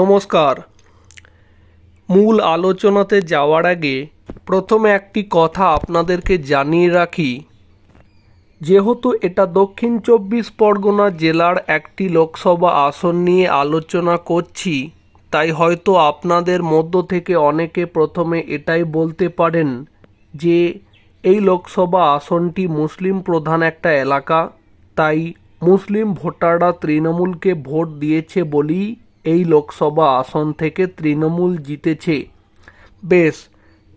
নমস্কার। মূল আলোচনাতে যাওয়ার আগে প্রথমে একটি কথা আপনাদেরকে জানিয়ে রাখি। যেহেতু এটা দক্ষিণ চব্বিশ পরগনা জেলার একটি লোকসভা আসন নিয়ে আলোচনা করছি, তাই হয়তো আপনাদের মধ্য থেকে অনেকে প্রথমে এটাই বলতে পারেন যে, এই লোকসভা আসনটি মুসলিম প্রধান একটা এলাকা, তাই মুসলিম ভোটাররা তৃণমূলকে ভোট দিয়েছে বলেই এই লোকসভা আসন থেকে তৃণমূল জিতেছে। বেশ,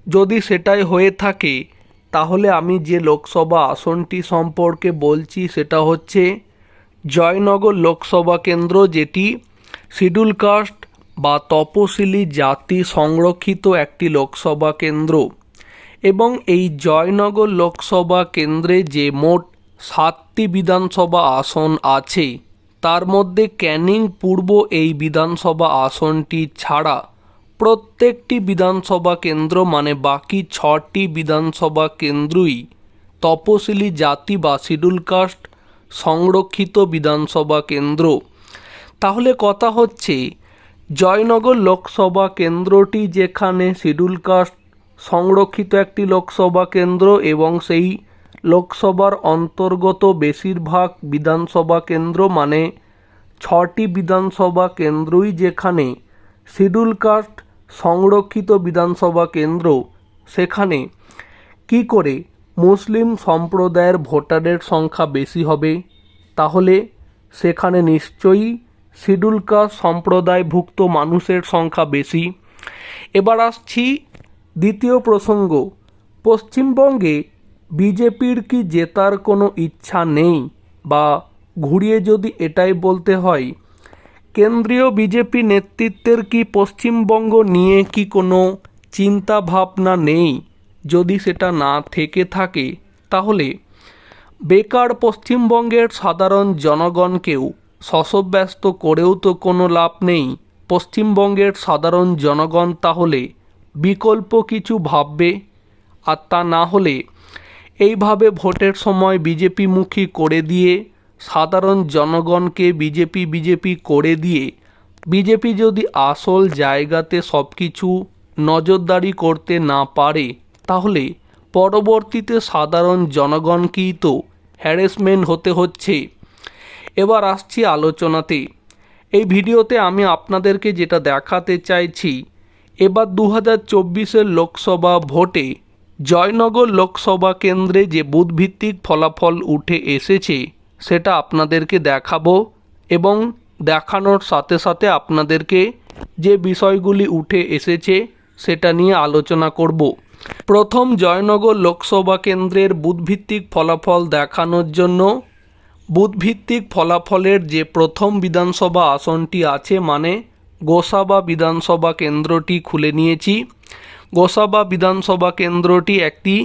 যদি সেটাই হয়ে থাকে, তাহলে আমি যে লোকসভা আসনটি সম্পর্কে বলছি সেটা হচ্ছে জয়নগর লোকসভা কেন্দ্র যেটি শিডিউল কাস্ট বা তপশিলি জাতি সংরক্ষিত একটি লোকসভা কেন্দ্র এবং এই জয়নগর লোকসভা কেন্দ্রে যে মোট সাতটি বিধানসভা আসন আছে তার মধ্যে ক্যানিং পূর্ব এই বিধানসভা আসনটি ছাড়া প্রত্যেকটি বিধানসভা কেন্দ্র মানে বাকি ছটি বিধানসভা কেন্দ্রই তপশিলি জাতি বা শিডিউল কাস্ট সংরক্ষিত বিধানসভা কেন্দ্র। তাহলে কথা হচ্ছে, জয়নগর লোকসভা কেন্দ্রটি যেখানে শিডিউল কাস্ট সংরক্ষিত একটি লোকসভা কেন্দ্র এবং সেই লোকসভার অন্তর্গত বেশিরভাগ বিধানসভা কেন্দ্র মানে ছটি বিধানসভা কেন্দ্রই যেখানে শিডিউল কাস্ট সংরক্ষিত বিধানসভা কেন্দ্র, সেখানে কি করে মুসলিম সম্প্রদায়ের ভোটারের সংখ্যা বেশি হবে? তাহলে সেখানে নিশ্চয়ই শিডিউল কাস্ট সম্প্রদায়ভুক্ত মানুষের সংখ্যা বেশি। এবার আসছি দ্বিতীয় প্রসঙ্গ। পশ্চিমবঙ্গে বিজেপির কি জেতার কোনো ইচ্ছা নেই? বা ঘুরিয়ে যদি এটাই বলতে হয়, কেন্দ্রীয় বিজেপি নেতৃত্বের কি পশ্চিমবঙ্গ নিয়ে কি কোনো চিন্তা ভাবনা নেই? যদি সেটা না থেকে থাকে, তাহলে বেকার পশ্চিমবঙ্গের সাধারণ জনগণকেও শশব্যস্ত করেও তো কোনো লাভ নেই। পশ্চিমবঙ্গের সাধারণ জনগণ তাহলে বিকল্প কিছু ভাববে? আর তা না হলে এইভাবে ভোটের সময় বিজেপি মুখী করে দিয়ে, সাধারণ জনগণকে বিজেপি বিজেপি করে দিয়ে, বিজেপি যদি আসল জায়গাতে সব কিছু নজরদারি করতে না পারে, তাহলে পরবর্তীতে সাধারণ জনগণকেই তো হ্যারেসমেন্ট হতে হচ্ছে। এবার আসছি আলোচনাতে। এই ভিডিওতে আমি আপনাদেরকে যেটা দেখাতে চাইছি, এবার দু হাজার লোকসভা ভোটে জয়নগর লোকসভা কেন্দ্রে যে বুধভিত্তিক ফলাফল উঠে এসেছে, সেটা আপনাদেরকে দেখাবো এবং দেখানোর সাথে সাথে আপনাদেরকে যে বিষয়গুলি উঠে এসেছে, সেটা নিয়ে আলোচনা করব। প্রথম জয়নগর লোকসভা কেন্দ্রের বুধভিত্তিক ফলাফল দেখানোর জন্য বুধভিত্তিক ফলাফলের যে প্রথম বিধানসভা আসনটি আছে মানে গোসাবা বিধানসভা কেন্দ্রটি খুলে নিয়েছি। গোসাবা বিধানসভা কেন্দ্রটি একটি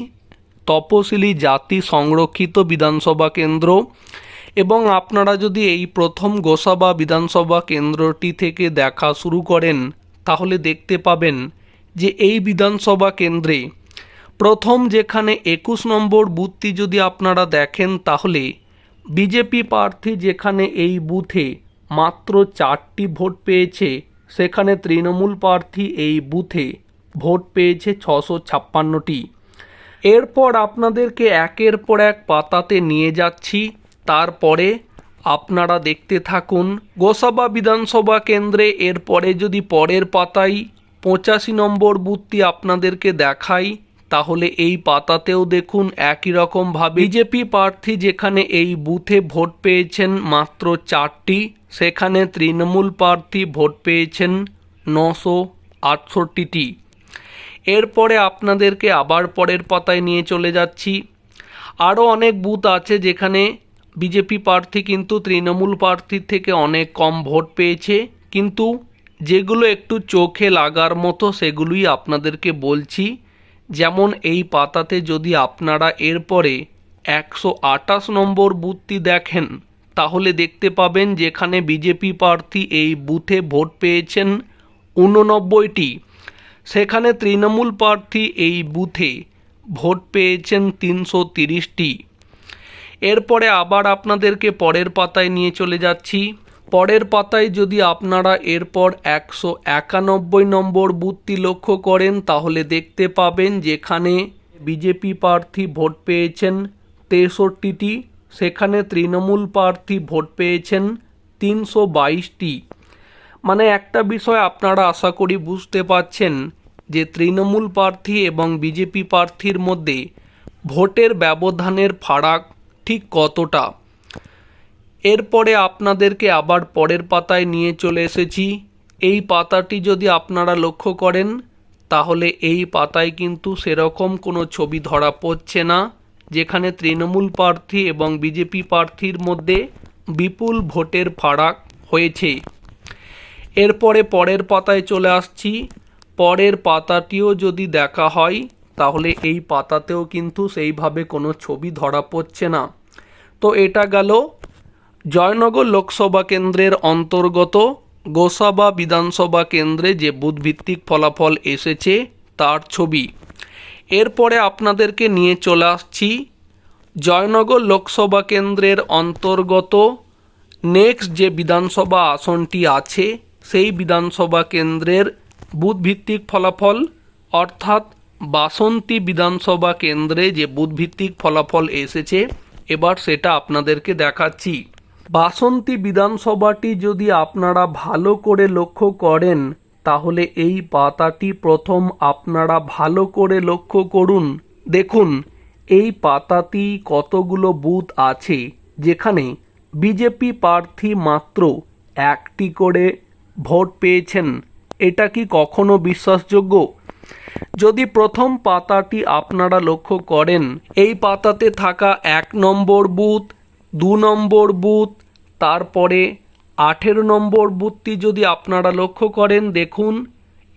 তপশিলি জাতি সংরক্ষিত বিধানসভা কেন্দ্র এবং আপনারা যদি এই প্রথম গোসাবা বিধানসভা কেন্দ্রটি থেকে দেখা শুরু করেন, তাহলে দেখতে পাবেন যে এই বিধানসভা কেন্দ্রে প্রথম যেখানে একুশ নম্বর বুথটি যদি আপনারা দেখেন, তাহলে বিজেপি প্রার্থী যেখানে এই বুথে মাত্র চারটি ভোট পেয়েছে, সেখানে তৃণমূল প্রার্থী এই বুথে ভোট পেয়েছে ছশো ছাপ্পান্নটি। এরপর আপনাদেরকে একের পর এক পাতাতে নিয়ে যাচ্ছি। তারপরে আপনারা দেখতে থাকুন, গোসাবা বিধানসভা কেন্দ্রে এরপরে যদি পরের পাতায় পঁচাশি নম্বর বুথটি আপনাদেরকে দেখাই, তাহলে এই পাতাতেও দেখুন একই রকমভাবে বিজেপি প্রার্থী যেখানে এই বুথে ভোট পেয়েছেন মাত্র চারটি, সেখানে তৃণমূল প্রার্থী ভোট পেয়েছেন নশো আটষট্টিটি। এরপরে আপনাদেরকে আবার পরের পাতায় নিয়ে চলে যাচ্ছি। আরও অনেক বুথ আছে যেখানে বিজেপি প্রার্থী কিন্তু তৃণমূল প্রার্থীর থেকে অনেক কম ভোট পেয়েছে। কিন্তু যেগুলো একটু চোখে লাগার মতো সেগুলোই আপনাদেরকে বলছি। যেমন এই পাতাতে যদি আপনারা এরপরে একশো আটাশ নম্বর বুথটি দেখেন, তাহলে দেখতে পাবেন যেখানে বিজেপি প্রার্থী এই বুথে ভোট পেয়েছেন উননব্বইটি। সেখানে তৃণমূল প্রার্থী এই বুথে ভোট পেয়েছেন তিনশো তিরিশটি। এরপরে আবার আপনাদেরকে পরের পাতায় নিয়ে চলে যাচ্ছি। পরের পাতায় যদি আপনারা এরপর একশো একানব্বই নম্বর বুথটি লক্ষ্য করেন, তাহলে দেখতে পাবেন যেখানে বিজেপি প্রার্থী ভোট পেয়েছেন তেষট্টিটি, সেখানে তৃণমূল প্রার্থী ভোট পেয়েছেন তিনশো বাইশটি। মানে একটা বিষয় আপনারা আশা করি বুঝতে পাচ্ছেন যে তৃণমূল প্রার্থী এবং বিজেপি প্রার্থীর মধ্যে ভোটের ব্যবধানের ফারাক ঠিক কতটা? এরপরে আপনাদেরকে আবার পরের পাতায় নিয়ে চলে এসেছি। এই পাতাটি যদি আপনারা লক্ষ্য করেন, তাহলে এই পাতায় কিন্তু সেরকম কোনো ছবি ধরা পড়ছে না, যেখানে তৃণমূল প্রার্থী এবং বিজেপি প্রার্থীর মধ্যে বিপুল ভোটের ফারাক হয়েছে। এরপরে পরের পাতায় চলে আসছি। পরের পাতাটিও যদি দেখা হয়, তাহলে এই পাতাতেও কিন্তু সেইভাবে কোনো ছবি ধরা পড়ছে না। তো এটা গেল জয়নগর লোকসভা কেন্দ্রের অন্তর্গত গোসাবা বিধানসভা কেন্দ্রে যে বুধভিত্তিক ফলাফল এসেছে, তার ছবি। এরপরে আপনাদেরকে নিয়ে চলে আসছি জয়নগর লোকসভা কেন্দ্রের অন্তর্গত নেক্সট যে বিধানসভা আসনটি আছে সেই বিধানসভা কেন্দ্রের বুথভিত্তিক ফলাফল, অর্থাৎ বাসন্তী বিধানসভা কেন্দ্রে যে বুথভিত্তিক ফলাফল এসেছে, এবার সেটা আপনাদেরকে দেখাচ্ছি। বাসন্তী বিধানসভাটি যদি আপনারা ভালো করে লক্ষ্য করেন, তাহলে এই পাতাটি প্রথম আপনারা ভালো করে লক্ষ্য করুন। দেখুন, এই পাতাটি কতগুলো বুথ আছে? যেখানে বিজেপি প্রার্থী মাত্র একটি করে ভোট পেয়েছেন, এটা কি কখনো বিশ্বাসযোগ্য? যদি প্রথম পাতাটি আপনারা লক্ষ্য করেন, এই পাতাতে থাকা এক নম্বর বুথ, দু নম্বর বুথ, তারপরে আঠেরো নম্বর বুথটি যদি আপনারা লক্ষ্য করেন, দেখুন,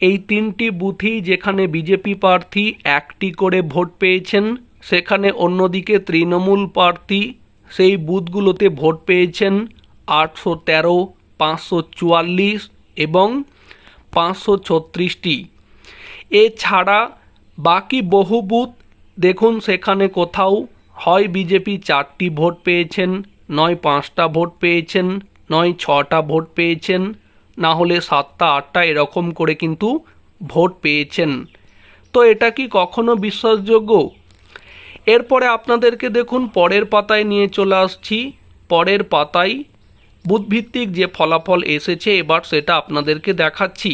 এই তিনটি বুথই যেখানে বিজেপি প্রার্থী একটি করে ভোট পেয়েছেন, সেখানে অন্যদিকে তৃণমূল প্রার্থী সেই বুথগুলোতে ভোট পেয়েছেন আটশো তেরো পাঁচশো চুয়াল্লিশ এবং পাঁচশো ছত্রিশটি। এছাড়া বাকি বহু দেখুন সেখানে কোথাও হয় বিজেপি চারটি ভোট পেয়েছেন, নয় পাঁচটা ভোট পেয়েছেন, নয় ছটা ভোট পেয়েছেন, না হলে সাতটা আটটা এরকম করে কিন্তু ভোট পেয়েছেন। তো এটা কি কখনো বিশ্বাসযোগ্য? এরপরে আপনাদেরকে দেখুন পরের পাতায় নিয়ে চলে আসছি। পরের পাতায় বুথভিত্তিক যে ফলাফল এসেছে, এবার সেটা আপনাদেরকে দেখাচ্ছি।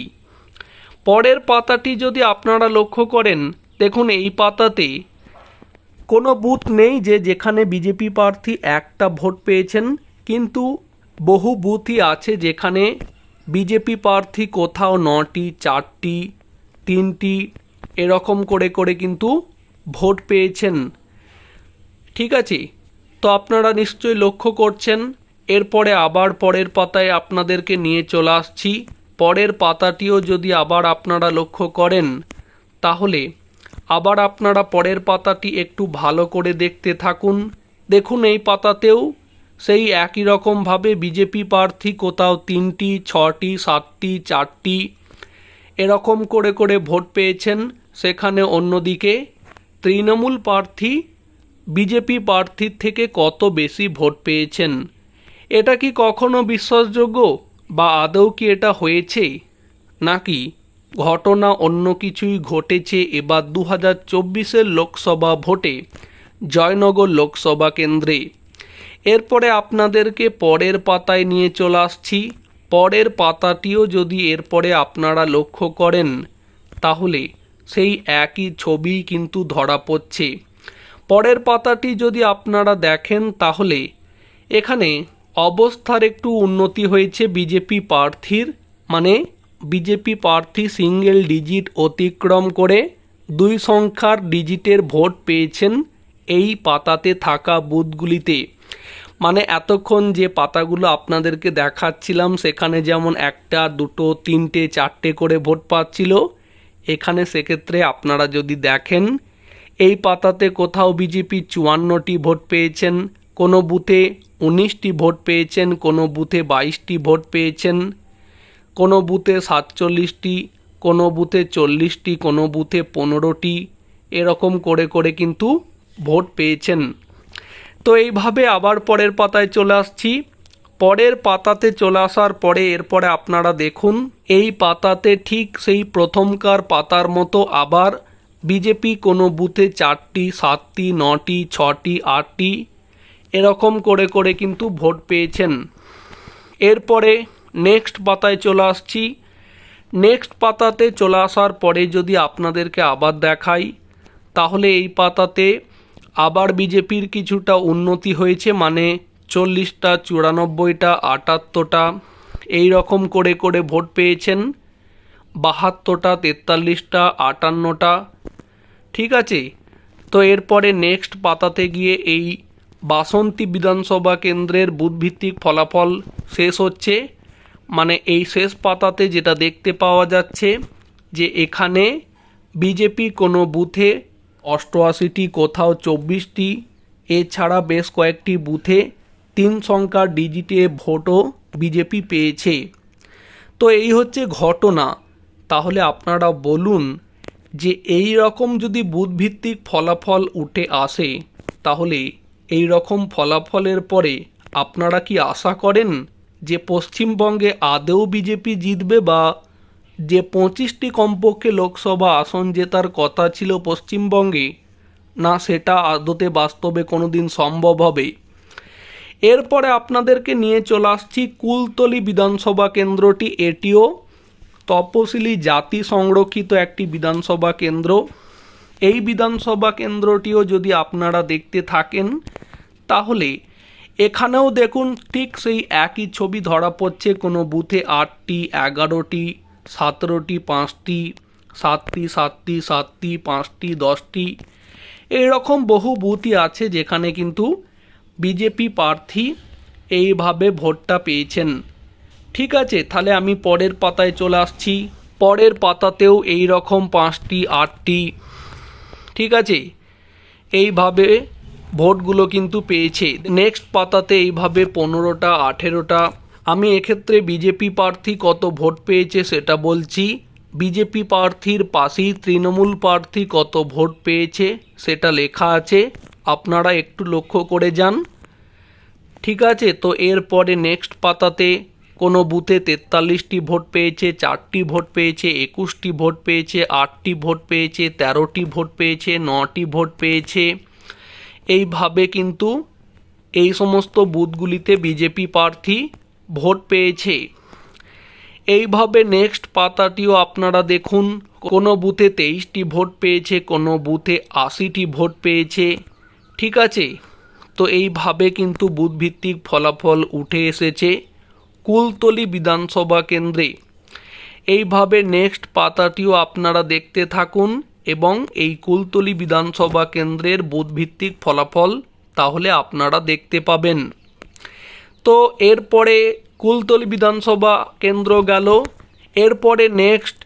পরের পাতাটি যদি আপনারা লক্ষ্য করেন, দেখুন এই পাতাতে কোনো বুথ নেই যে যেখানে বিজেপি প্রার্থী একটা ভোট পেয়েছেন, কিন্তু বহু বুথই আছে যেখানে বিজেপি প্রার্থী কোথাও নটি, চারটি, তিনটি, এরকম করে করে কিন্তু ভোট পেয়েছেন। ঠিক আছে? তো আপনারা নিশ্চয়ই লক্ষ্য করছেন এরপরে আবার পরের পাতায় আপনাদেরকে নিয়ে চলে আসছি। পরের পাতাটিও যদি আবার আপনারা লক্ষ্য করেন, তাহলে আবার আপনারা পরের পাতাটি একটু ভালো করে দেখতে থাকুন। দেখুন এই পাতাতেও সেই একই রকমভাবে বিজেপি প্রার্থী কোথাও তিনটি, ছটি, সাতটি, চারটি এরকম করে করে ভোট পেয়েছেন। সেখানে অন্যদিকে তৃণমূল প্রার্থী, বিজেপি প্রার্থীর থেকে কত বেশি ভোট পেয়েছেন? এটা কি কখনো বিশ্বাসযোগ্য? বা আদৌ কি এটা হয়েছে? নাকি ঘটনা অন্য কিছুই ঘটেছে এবার দু হাজার চব্বিশের লোকসভা ভোটে? জয়নগর লোকসভা কেন্দ্রে। এরপরে আপনাদেরকে পরের পাতায় নিয়ে চলে আসছি। পরের পাতাটিও যদি এরপরে আপনারা লক্ষ্য করেন, তাহলে সেই একই ছবি কিন্তু ধরা পড়ছে। পরের পাতাটি যদি আপনারা দেখেন, তাহলে এখানে অবস্থার একটু উন্নতি হয়েছে বিজেপি প্রার্থীর মানে বিজেপি প্রার্থী সিঙ্গেল ডিজিট অতিক্রম করে দুই সংখ্যার ডিজিটের ভোট পেয়েছেন এই পাতাতে থাকা বুথগুলিতে। মানে এতক্ষণ যে পাতাগুলো আপনাদেরকে দেখাচ্ছিলাম, সেখানে যেমন একটা, দুটো, তিনটে, চারটে করে ভোট পাচ্ছিল, এখানে সেক্ষেত্রে আপনারা যদি দেখেন, এই পাতাতে কোথাও বিজেপি চুয়ান্নটি ভোট পেয়েছেন কোনো বুথে উনিশটি ভোট পেয়েছেন, কোনো বুথে বাইশটি ভোট পেয়েছেন, কোনো বুথে সাতচল্লিশটি, কোনো বুথে চল্লিশটি, কোনো বুথে পনেরোটি, এরকম করে করে কিন্তু ভোট পেয়েছেন। তো এইভাবে আবার পরের পাতায় চলে আসছি। পরের পাতাতে চলে আসার পরে এরপরে আপনারা দেখুন, এই পাতাতে ঠিক সেই প্রথমকার পাতার মতো আবার বিজেপি কোনো বুথে চারটি, সাতটি, নটি, ছটি, আটটি এরকম করে করে কিন্তু ভোট পেয়েছেন। এরপরে নেক্সট পাতায় চলে আসছি। নেক্সট পাতাতে চলে আসার পরে যদি আপনাদেরকে আবার দেখাই, তাহলে এই পাতাতে আবার বিজেপির কিছুটা উন্নতি হয়েছে মানে চল্লিশটা, চুরানব্বইটা, আটাত্তরটা এই রকম করে করে ভোট পেয়েছেন। বাহাত্তরটা, তেতাল্লিশটা, আটান্নটা, ঠিক আছে? তো এরপরে নেক্সট পাতাতে গিয়ে এই বাসন্তী বিধানসভা কেন্দ্রের বুথভিত্তিক ফলাফল শেষ হচ্ছে। মানে এই শেষ পাতাতে যেটা দেখতে পাওয়া যাচ্ছে যে এখানে বিজেপি কোনো বুথে অষ্টআশিটি, কোথাও চব্বিশটি, এছাড়া বেশ কয়েকটি বুথে তিন সংখ্যার ডিজিটে ভোটও বিজেপি পেয়েছে। তো এই হচ্ছে ঘটনা। তাহলে আপনারা বলুন যে এই রকম যদি বুথভিত্তিক ফলাফল উঠে আসে, তাহলে এই রকম ফলাফলের পরে আপনারা কি আশা করেন যে পশ্চিমবঙ্গে আদৌ বিজেপি জিতবে বা যে পঁচিশটি কমপক্ষে লোকসভা আসন জেতার কথা ছিল পশ্চিমবঙ্গে, না সেটা আদতে বাস্তবে কোনো দিন সম্ভব হবে? এরপরে আপনাদেরকে নিয়ে চলে আসছি কুলতলি বিধানসভা কেন্দ্রটি। এটিও তপশিলি জাতি সংরক্ষিত একটি বিধানসভা কেন্দ্র। এই বিধানসভা কেন্দ্রটিও যদি আপনারা দেখতে থাকেন, তাহলে এখানেও দেখুন ঠিক সেই একই ছবি ধরা পড়ছে। কোনো বুথে আটটি, এগারোটি, সতেরোটি, পাঁচটি, সাতটি সাতটি সাতটি, পাঁচটি, দশটি এইরকম বহু বুথই আছে যেখানে কিন্তু বিজেপি প্রার্থী এইভাবে ভোটটা পেয়েছেন। ঠিক আছে, তাহলে আমি পরের পাতায় চলে আসছি। পরের পাতাতেও এই রকম পাঁচটি, আটটি ঠিক আছে? এইভাবে ভোটগুলো কিন্তু পেয়েছে। নেক্সট পাতাতে এইভাবে পনেরোটা, আঠেরোটা। আমি এক্ষেত্রে বিজেপি প্রার্থী কত ভোট পেয়েছে সেটা বলছি। বিজেপি প্রার্থীর পাশেই তৃণমূল প্রার্থী কত ভোট পেয়েছে সেটা লেখা আছে। আপনারা একটু লক্ষ্য করে যান। ঠিক আছে? তো এরপরে নেক্সট পাতাতে কোনো বুথে তেতাল্লিশটি ভোট পেয়েছে, চারটি ভোট পেয়েছে, একুশটি ভোট পেয়েছে, আটটি ভোট পেয়েছে, তেরোটি ভোট পেয়েছে, নটি ভোট পেয়েছে। এইভাবে কিন্তু এই সমস্ত বুথগুলিতে বিজেপি প্রার্থী ভোট পেয়েছে। এইভাবে নেক্সট পাতাটিও আপনারা দেখুন, কোনো বুথে তেইশটি ভোট পেয়েছে, কোনো বুথে আশিটি ভোট পেয়েছে, ঠিক আছে? তো এইভাবে কিন্তু বুথভিত্তিক ফলাফল উঠে এসেছে। কুলতলি বিধানসভা কেন্দ্রে। এইভাবে নেক্সট পাতাটিও আপনারা দেখতে থাকুন এবং এই কুলতলি বিধানসভা কেন্দ্রের বুথভিত্তিক ফলাফল তাহলে আপনারা দেখতে পাবেন। তো এরপরে কুলতলি বিধানসভা কেন্দ্র গেল। এরপরে নেক্সট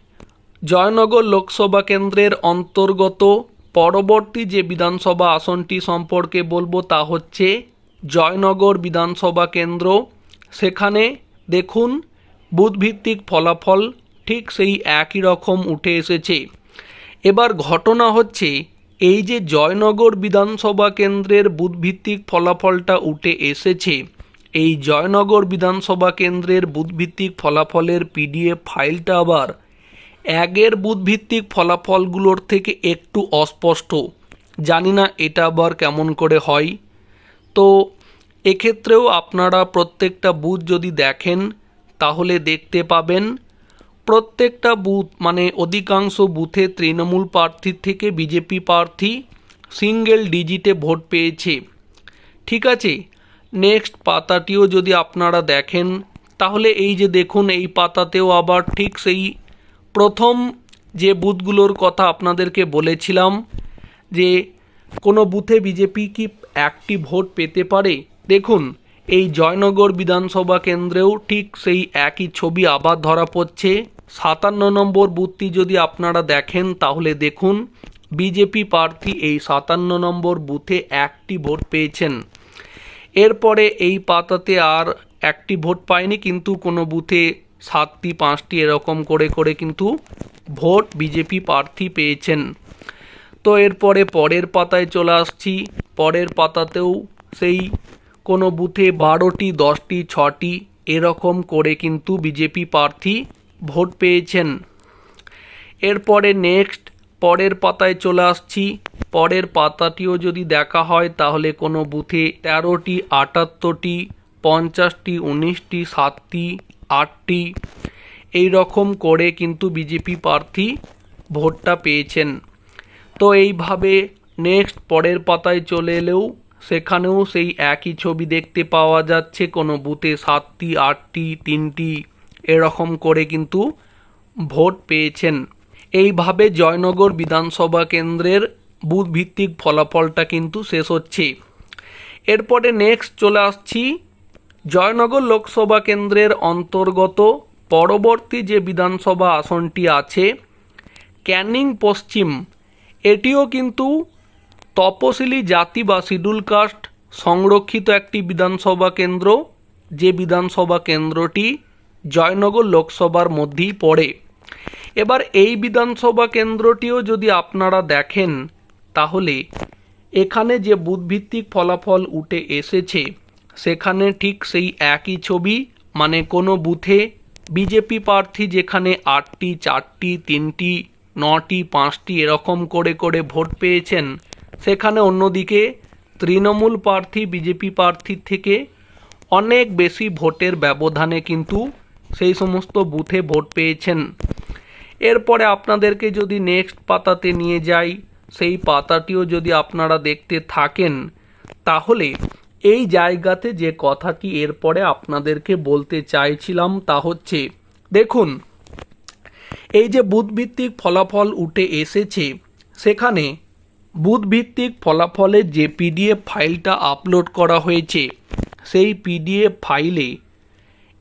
জয়নগর লোকসভা কেন্দ্রের অন্তর্গত পরবর্তী যে বিধানসভা আসনটি সম্পর্কে বলব তা হচ্ছে জয়নগর বিধানসভা কেন্দ্র। সেখানে দেখুন, বুধভিত্তিক ফলাফল ঠিক সেই একই রকম উঠে এসেছে। এবার ঘটনা হচ্ছে, এই যে জয়নগর বিধানসভা কেন্দ্রের বুধভিত্তিক ফলাফলটা উঠে এসেছে, এই জয়নগর বিধানসভা কেন্দ্রের বুধভিত্তিক ফলাফলের পিডিএফ ফাইলটা আবার আগের বুধভিত্তিক ফলাফলগুলোর থেকে একটু অস্পষ্ট। জানি না এটা আবার কেমন করে হয়। তো এক্ষেত্রেও আপনারা প্রত্যেকটা বুথ যদি দেখেন, তাহলে দেখতে পাবেন প্রত্যেকটা বুথ মানে অধিকাংশ বুথে তৃণমূল প্রার্থীর থেকে বিজেপি প্রার্থী সিঙ্গেল ডিজিটে ভোট পেয়েছে। ঠিক আছে? নেক্সট পাতাটিও যদি আপনারা দেখেন, তাহলে এই যে দেখুন, এই পাতাতেও আবার ঠিক সেই প্রথম যে বুথগুলোর কথা আপনাদেরকে বলেছিলাম, যে কোনো বুথে বিজেপি কি একটি ভোট পেতে পারে? দেখুন, এই জয়নগর বিধানসভা কেন্দ্রেও ঠিক সেই একই ছবি আবার ধরা পড়ছে। সাতান্ন নম্বর বুথটি যদি আপনারা দেখেন, তাহলে দেখুন, বিজেপি প্রার্থী এই সাতান্ন নম্বর বুথে একটি ভোট পেয়েছেন। এরপরে এই পাতাতে আর একটি ভোট পায়নি, কিন্তু কোনো বুথে সাতটি, পাঁচটি এরকম করে করে কিন্তু ভোট বিজেপি প্রার্থী পেয়েছেন। তো এরপরে পরের পাতায় চলে আসছি। পরের পাতাতেও সেই কোনো বুথে বারোটি, দশটি, ছটি, এরকম করে কিন্তু বিজেপি প্রার্থী ভোট পেয়েছেন। এরপরে নেক্সট পরের পাতায় চলে আসছি। পরের পাতাটিও যদি দেখা হয়, তাহলে কোনো বুথে তেরোটি, আটাত্তরটি, পঞ্চাশটি, উনিশটি, সাতটি, আটটি এই রকম করে কিন্তু বিজেপি প্রার্থী ভোটটা পেয়েছেন। তো এইভাবে নেক্সট পরের পাতায় চলে এলেও সেখানেও সেই একই ছবি দেখতে পাওয়া যাচ্ছে। কোনো বুথে সাতটি, আটটি, তিনটি, এরকম করে কিন্তু ভোট পেয়েছেন। এইভাবে জয়নগর বিধানসভা কেন্দ্রের বুথ ভিত্তিক ফলাফলটা কিন্তু শেষ হচ্ছে। এরপরে নেক্সট চলে আসছি। জয়নগর লোকসভা কেন্দ্রের অন্তর্গত পরবর্তী যে বিধানসভা আসনটি আছে, ক্যানিং পশ্চিম, এটিও কিন্তু তপশিলি জাতি বা শিডুল কাস্ট সংরক্ষিত একটি বিধানসভা কেন্দ্র, যে বিধানসভা কেন্দ্রটি জয়নগর লোকসভার মধ্যেই পড়ে। এবার এই বিধানসভা কেন্দ্রটিও যদি আপনারা দেখেন, তাহলে এখানে যে বুথভিত্তিক ফলাফল উঠে এসেছে, সেখানে ঠিক সেই একই ছবি মানে কোনো বুথে বিজেপি প্রার্থী যেখানে আটটি, চারটি, তিনটি, নটি, পাঁচটি এরকম করে করে ভোট পেয়েছেন সেখানে অন্যদিকে তৃণমূল প্রার্থী, বিজেপি প্রার্থীর থেকে অনেক বেশি ভোটের ব্যবধানে কিন্তু সেই সমস্ত বুথে ভোট পেয়েছেন। এরপরে আপনাদেরকে যদি নেক্সট পাতাতে নিয়ে যাই, সেই পাতাটিও যদি আপনারা দেখতে থাকেন, তাহলে এই জায়গাতে যে কথাটি এরপরে আপনাদেরকে বলতে চাইছিলাম তা হচ্ছে, দেখুন, এই যে বুথভিত্তিক ফলাফল উঠে এসেছে, সেখানে বুথভিত্তিক ফলাফলের যে পিডিএফ ফাইলটা আপলোড করা হয়েছে, সেই পিডিএফ ফাইলে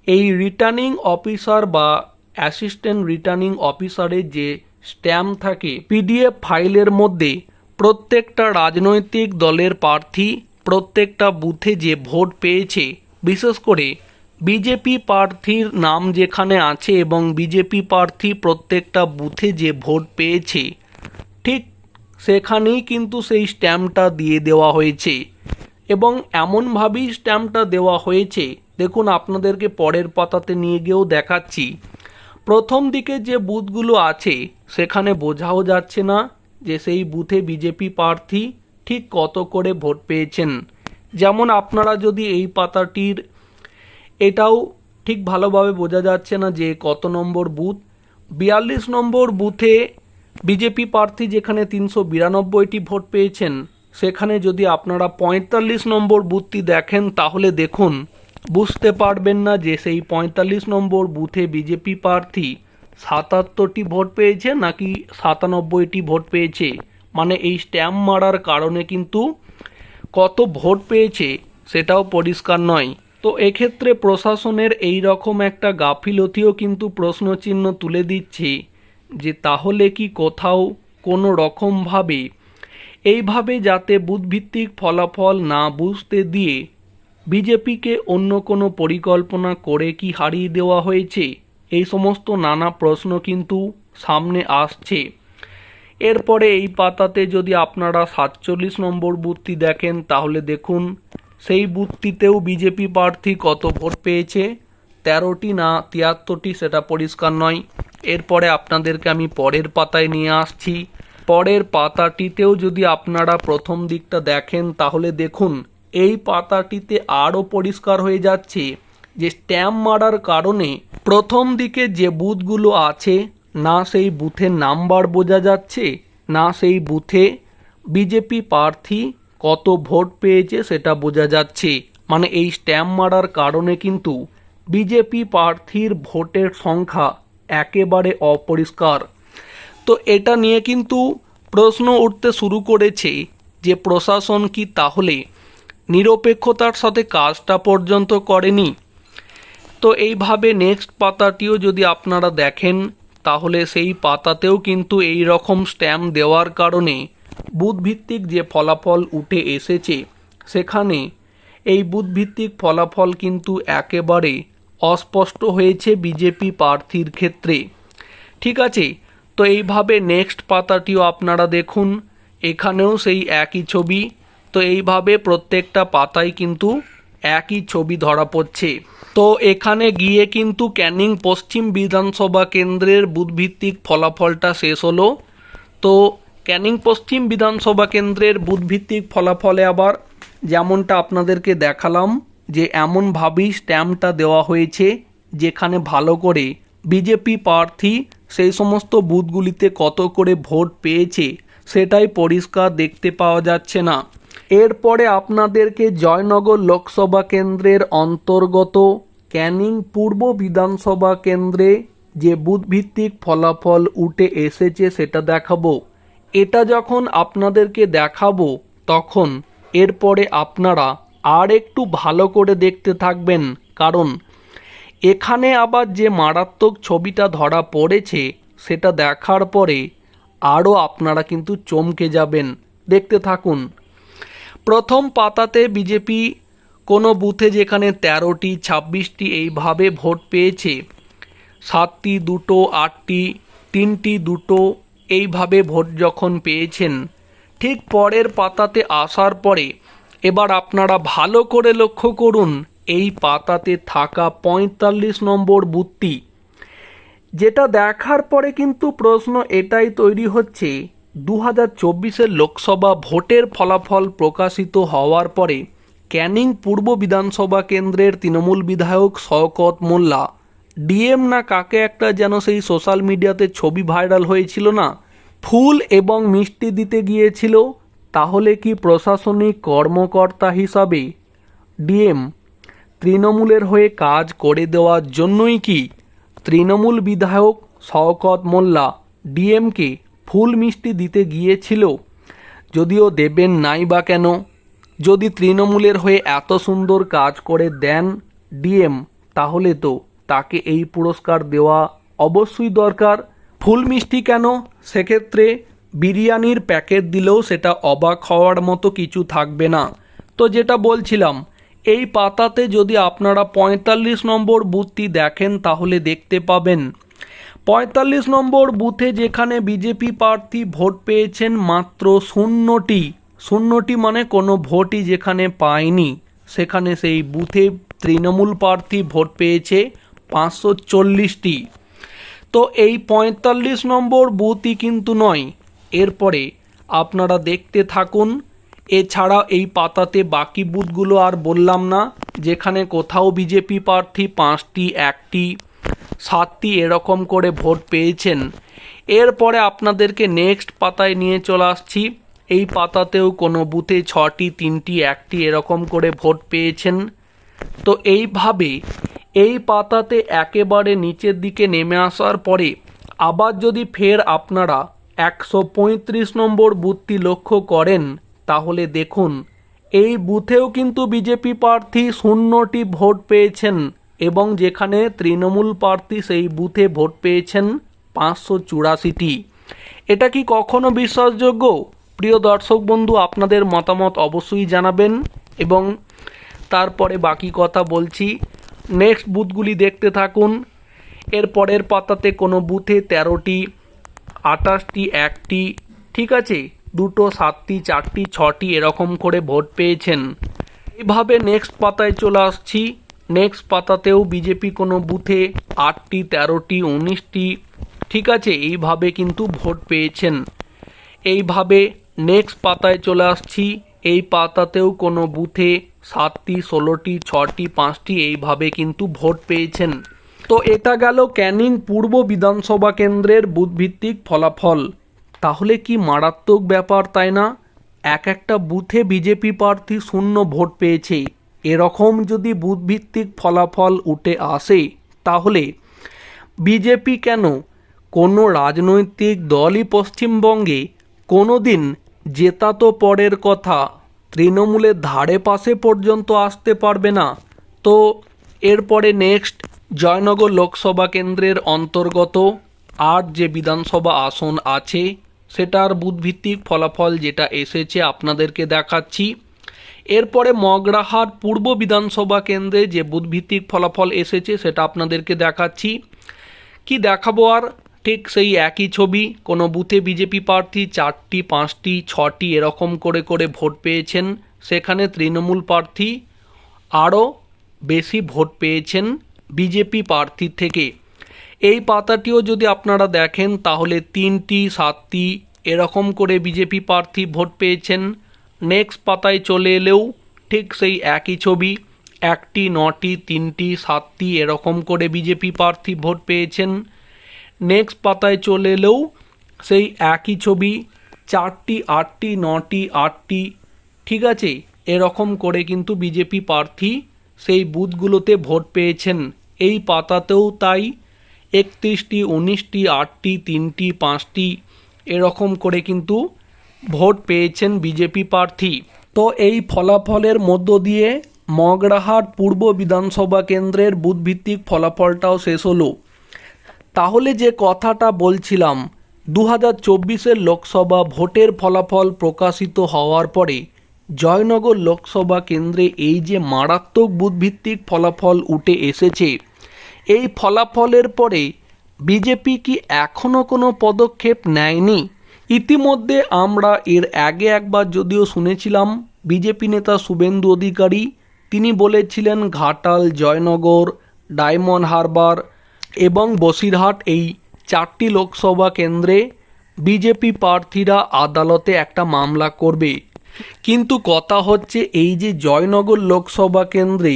এই রিটার্নিং অফিসার বা অ্যাসিস্ট্যান্ট রিটার্নিং অফিসারের যে স্ট্যাম্প থাকে, পিডিএফ ফাইলের মধ্যে প্রত্যেকটা রাজনৈতিক দলের প্রার্থী, প্রত্যেকটা বুথে যে ভোট পেয়েছে, বিশেষ করে বিজেপি প্রার্থীর নাম যেখানে আছে এবং বিজেপি প্রার্থী প্রত্যেকটা বুথে যে ভোট পেয়েছে সেখানেই কিন্তু সেই স্ট্যাম্পটা দিয়ে দেওয়া হয়েছে। এবং এমনভাবেই স্ট্যাম্পটা দেওয়া হয়েছে। দেখুন, আপনাদেরকে পরের পাতাতে নিয়ে গিয়েও দেখাচ্ছি। প্রথম দিকে যে বুথগুলো আছে, সেখানে বোঝাও যাচ্ছে না যে সেই বুথে বিজেপি প্রার্থী ঠিক কত করে ভোট পেয়েছেন। যেমন আপনারা যদি এই পাতাটির, এটাও ঠিক ভালোভাবে বোঝা যাচ্ছে না যে কত নম্বর বুথ। বিয়াল্লিশ নম্বর বুথে বিজেপি প্রার্থী যেখানে তিনশো বিরানব্বইটি ভোট পেয়েছেন, সেখানে যদি আপনারা পঁয়তাল্লিশ নম্বর বুথটি দেখেন, তাহলে দেখুন, বুঝতে পারবেন না যে সেই পঁয়তাল্লিশ নম্বর বুথে বিজেপি প্রার্থী সাতাত্তরটি ভোট পেয়েছে নাকি সাতানব্বইটি ভোট পেয়েছে। মানে এই স্ট্যাম্প মারার কারণে কিন্তু কত ভোট পেয়েছে সেটাও পরিষ্কার নয়। তো এক্ষেত্রে প্রশাসনের এই রকম একটা গাফিলতিও কিন্তু প্রশ্নচিহ্ন তুলে দিচ্ছে। যে তাহলে কি কোথাও কোনো রকমভাবে এইভাবে যাতে বুথভিত্তিক ফলাফল না বুঝতে দিয়ে বিজেপিকে অন্য কোনো পরিকল্পনা করে কি হারিয়ে দেওয়া হয়েছে? এই সমস্ত নানা প্রশ্ন কিন্তু সামনে আসছে। এরপরে এই পাতাতে যদি আপনারা সাতচল্লিশ নম্বর বুথটি দেখেন, তাহলে দেখুন, সেই বুথটিতেও বিজেপি প্রার্থী কত ভোট পেয়েছে? তেরোটি না তিয়াত্তরটি সেটা পরিষ্কার নয়। এরপরে আপনাদেরকে আমি পরের পাতায় নিয়ে আসছি। পরের পাতাটিতেও যদি আপনারা প্রথম দিকটা দেখেন, তাহলে দেখুন, এই পাতাটিতে আরও পরিষ্কার হয়ে যাচ্ছে যে স্ট্যাম্প মারার কারণে প্রথম দিকে যে বুথগুলো আছে, না সেই বুথের নাম্বার বোঝা যাচ্ছে, না সেই বুথে বিজেপি প্রার্থী কত ভোট পেয়েছে সেটা বোঝা যাচ্ছে। মানে এই স্ট্যাম্প মারার কারণে কিন্তু বিজেপি প্রার্থীর ভোটের সংখ্যা একেবারে অপরিষ্কার। তো এটা নিয়ে কিন্তু প্রশ্ন উঠতে শুরু করেছে যে প্রশাসন কি তাহলে নিরপেক্ষতার সাথে কাজটা পর্যন্ত করেনি? তো এইভাবে নেক্সট পাতাটিও যদি আপনারা দেখেন, তাহলে সেই পাতাতেও কিন্তু এই রকম স্ট্যাম্প দেওয়ার কারণে বুধভিত্তিক যে ফলাফল উঠে এসেছে, সেখানে এই বুধভিত্তিক ফলাফল কিন্তু একেবারে অস্পষ্ট হয়েছে বিজেপি প্রার্থীর ক্ষেত্রে। ঠিক আছে, তো এইভাবে নেক্সট পাতাটিও আপনারা দেখুন, এখানেও সেই একই ছবি। তো এইভাবে প্রত্যেকটা পাতায় কিন্তু একই ছবি ধরা পড়ছে। তো এখানে গিয়ে কিন্তু ক্যানিং পশ্চিম বিধানসভা কেন্দ্রের বুধভিত্তিক ফলাফলটা শেষ হলো। তো ক্যানিং পশ্চিম বিধানসভা কেন্দ্রের বুধভিত্তিক ফলাফলে আবার যেমনটা আপনাদেরকে দেখালাম যে এমনভাবেই স্ট্যাম্পটা দেওয়া হয়েছে, যেখানে ভালো করে বিজেপি প্রার্থী সেই সমস্ত বুথগুলিতে কত করে ভোট পেয়েছে, সেটাই পরিষ্কার দেখতে পাওয়া যাচ্ছে না। এরপরে আপনাদেরকে জয়নগর লোকসভা কেন্দ্রের অন্তর্গত ক্যানিং পূর্ব বিধানসভা কেন্দ্রে যে বুথভিত্তিক ফলাফল উঠে এসেছে সেটা দেখাবো। এটা যখন আপনাদেরকে দেখাবো, তখন এরপরে আপনারা আর একটু ভালো করে দেখতে থাকবেন। কারণ এখানে আবার যে মারাত্মক ছবিটা ধরা পড়েছে, সেটা দেখার পরে আরও আপনারা কিন্তু চমকে যাবেন। দেখতে থাকুন। প্রথম পাতাতে বিজেপি কোনো বুথে যেখানে তেরোটি, ছাব্বিশটি এইভাবে ভোট পেয়েছে, সাতটি দুটো, আটটি, তিনটি দুটো এইভাবে ভোট যখন পেয়েছেন, ঠিক পরের পাতাতে আসার পরে এবার আপনারা ভালো করে লক্ষ্য করুন, এই পাতাতে থাকা পঁয়তাল্লিশ নম্বর বুথটি যেটা দেখার পরে কিন্তু প্রশ্ন এটাই তৈরি হচ্ছে দু হাজার চব্বিশের লোকসভা ভোটের ফলাফল প্রকাশিত হওয়ার পরে ক্যানিং পূর্ব বিধানসভা কেন্দ্রের তৃণমূল বিধায়ক শওকত মোল্লা, ডিএম না কাকে একটা যেন সেই সোশ্যাল মিডিয়াতে ছবি ভাইরাল হয়েছিল না, ফুল এবং মিষ্টি দিতে গিয়েছিল তাহলে কি প্রশাসনিক কর্মকর্তা হিসাবে ডিএম তৃণমূলের হয়ে কাজ করে দেওয়ার জন্যই কি তৃণমূল বিধায়ক শওকত মোল্লা ডিএমকে ফুল মিষ্টি দিতে গিয়েছিল? যদিও দেবেন নাই বা কেন? যদি তৃণমূলের হয়ে এত সুন্দর কাজ করে দেন ডিএম, তাহলে তো তাকে এই পুরস্কার দেওয়া অবশ্যই দরকার। ফুল মিষ্টি কেন? সেক্ষেত্রে বিরিয়ানির প্যাকেট দিলেও সেটা অবাক হওয়ার মতো কিছু থাকবে না। তো যেটা বলছিলাম, এই পাতাতে যদি আপনারা পঁয়তাল্লিশ নম্বর বুথটি দেখেন তাহলে দেখতে পাবেন। পঁয়তাল্লিশ নম্বর বুথে যেখানে বিজেপি প্রার্থী ভোট পেয়েছেন মাত্র শূন্যটি। শূন্যটি মানে কোনো ভোটই যেখানে পায়নি। সেখানে সেই বুথে তৃণমূল প্রার্থী ভোট পেয়েছে পাঁচশো চল্লিশটি। তো এই পঁয়তাল্লিশ নম্বর বুথই কিন্তু নয় এরপরে আপনারা দেখতে থাকুন, এছাড়া এই পাতাতে বাকি বুথগুলো আর বললাম না, যেখানে কোথাও বিজেপি প্রার্থী পাঁচটি, একটি, সাতটি এরকম করে ভোট পেয়েছেন। এরপরে আপনাদেরকে নেক্সট পাতায় নিয়ে চলে আসছি। এই পাতাতেও কোনো বুথে ছটি, তিনটি, একটি এরকম করে ভোট পেয়েছেন। তো এইভাবে এই পাতাতে একেবারে নিচের দিকে নেমে আসার পরে আবার যদি ফের আপনারা একশো পঁয়ত্রিশ নম্বর বুথটি লক্ষ্য করেন, তাহলে দেখুন, এই বুথেও কিন্তু বিজেপি প্রার্থী শূন্যটি ভোট পেয়েছেন এবং যেখানে তৃণমূল প্রার্থী সেই বুথে ভোট পেয়েছেন পাঁচশো চুরাশিটি। এটা কি কখনো বিশ্বাসযোগ্য? প্রিয় দর্শক বন্ধু, আপনাদের মতামত অবশ্যই জানাবেন এবং তারপরে বাকি কথা বলছি। নেক্সট বুথগুলি দেখতে থাকুন। এর পরের পাতাতে কোনো বুথে তেরোটি আঠাশটি, একটি, ঠিক আছে? দুটো, সাতটি, চারটি, ছটি এরকম করে ভোট পেয়েছেন। এভাবে নেক্সট পাতায় চলে আসছি। নেক্সট পাতাতেও বিজেপি কোনো বুথে আটটি, তেরোটি, উনিশটি, ঠিক আছে? এইভাবে কিন্তু ভোট পেয়েছেন। এইভাবে নেক্সট পাতায় চলে আসছি। এই পাতাতেও কোনো বুথে সাতটি, ষোলোটি, ছটি, পাঁচটি এইভাবে কিন্তু ভোট পেয়েছেন। তো এটা গেল ক্যানিং পূর্ব বিধানসভা কেন্দ্রের বুথভিত্তিক ফলাফল। তাহলে কি মারাত্মক ব্যাপার তাই না? এক একটা বুথে বিজেপি প্রার্থী শূন্য ভোট পেয়েছে। এরকম যদি বুথভিত্তিক ফলাফল উঠে আসে, তাহলে বিজেপি কেন কোনো রাজনৈতিক দলই পশ্চিমবঙ্গে কোনো দিন জেতা তো পরের কথা, তৃণমূলের ধারে পাশে পর্যন্ত আসতে পারবে না? তো এরপরে নেক্সট জয়নগর লোকসভা কেন্দ্রের অন্তর্গত আর যে বিধানসভা আসন আছে, সেটার বুথভিত্তিক ফলাফল যেটা এসেছে আপনাদেরকে দেখাচ্ছি। এরপরে মগরাহাট পূর্ব বিধানসভা কেন্দ্রে যে বুথভিত্তিক ফলাফল এসেছে, সেটা আপনাদেরকে দেখাচ্ছি। কি দেখাবো আর? ঠিক সেই একই ছবি, কোনো বুথে বিজেপি প্রার্থী চারটি, পাঁচটি, ছটি এরকম করে করে ভোট পেয়েছেন। সেখানে তৃণমূল প্রার্থী আরও বেশি ভোট পেয়েছেন। বিজেপি প্রার্থীর থেকে। এই পাতাটিও যদি আপনারা দেখেন, তাহলে তিনটি, সাতটি এরকম করে বিজেপি প্রার্থী ভোট পেয়েছেন। নেক্সট পাতায় চলে এলেও ঠিক সেই একই ছবি, একটি, নটি, তিনটি, সাতটি এরকম করে বিজেপি প্রার্থী ভোট পেয়েছেন। নেক্সট পাতায় চলে এলেও সেই একই ছবি, চারটি, আটটি, নটি, আটটি, ঠিক আছে, এরকম করে কিন্তু বিজেপি প্রার্থী সেই বুথগুলোতে ভোট পেয়েছেন। এই পাতাতেও তাই। একত্রিশটি, উনিশটি, আটটি, তিনটি, পাঁচটি, এরকম করে কিন্তু ভোট পেয়েছেন বিজেপি প্রার্থী। তো এই ফলাফলের মধ্য দিয়ে মগরাহাট পূর্ব বিধানসভা কেন্দ্রের বুথভিত্তিক ফলাফলটাও শেষ হলো। তাহলে যে কথাটা বলছিলাম দু হাজার লোকসভা ভোটের ফলাফল প্রকাশিত হওয়ার পরে জয়নগর লোকসভা কেন্দ্রে এই যে মারাত্মক বুথভিত্তিক ফলাফল উঠে এসেছে, এই ফলাফলের পরে বিজেপি কি এখনও কোনো পদক্ষেপ নেয়নি? ইতিমধ্যে আমরা এর আগে একবার যদিও শুনেছিলাম, বিজেপি নেতা শুভেন্দু অধিকারী, তিনি বলেছিলেন ঘাটাল, জয়নগর, ডায়মন্ড হারবার এবং বসিরহাট এই চারটি লোকসভা কেন্দ্রে বিজেপি প্রার্থীরা আদালতে একটা মামলা করবে। কিন্তু কথা হচ্ছে এই যে জয়নগর লোকসভা কেন্দ্রে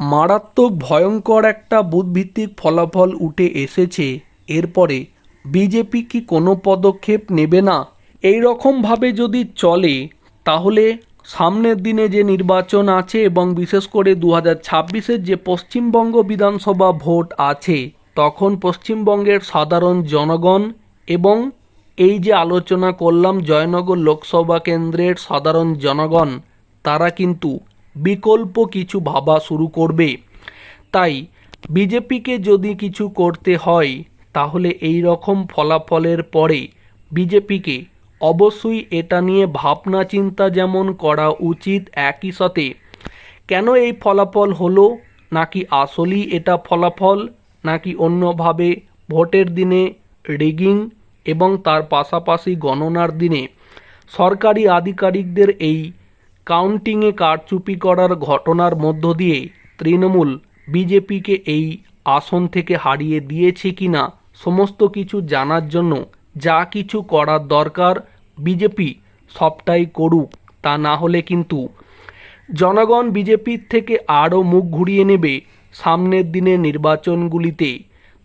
মারাত্মক ভয়ঙ্কর একটা বুথভিত্তিক ফলাফল উঠে এসেছে, এরপরে বিজেপি কি কোনো পদক্ষেপ নেবে না? এই রকমভাবে যদি চলে, তাহলে সামনের দিনে যে নির্বাচন আছে এবং বিশেষ করে দু হাজার যে পশ্চিমবঙ্গ বিধানসভা ভোট আছে, তখন পশ্চিমবঙ্গের সাধারণ জনগণ এবং এই যে আলোচনা করলাম জয়নগর লোকসভা কেন্দ্রের সাধারণ জনগণ, তারা কিন্তু বিকল্প কিছু ভাবা শুরু করবে। তাই বিজেপিকে যদি কিছু করতে হয়, তাহলে এই রকম ফলাফলের পরে বিজেপিকে অবশ্যই এটা নিয়ে ভাবনা চিন্তা যেমন করা উচিত একই সাথে। কেন এই ফলাফল হলো? নাকি আসলেই এটা ফলাফল? নাকি অন্যভাবে ভোটের দিনে রিগিং এবং তার পাশাপাশি গণনার দিনে সরকারি আধিকারিকদের এই কাউন্টিংয়ে কারচুপি করার ঘটনার মধ্য দিয়ে তৃণমূল বিজেপিকে এই আসন থেকে হারিয়ে দিয়েছে কি না সমস্ত কিছু জানার জন্য যা কিছু করার দরকার বিজেপি সবটাই করুক, তা না হলে কিন্তু জনগণ বিজেপির থেকে আরও মুখ ঘুরিয়ে নেবে সামনের দিনে নির্বাচনগুলিতে।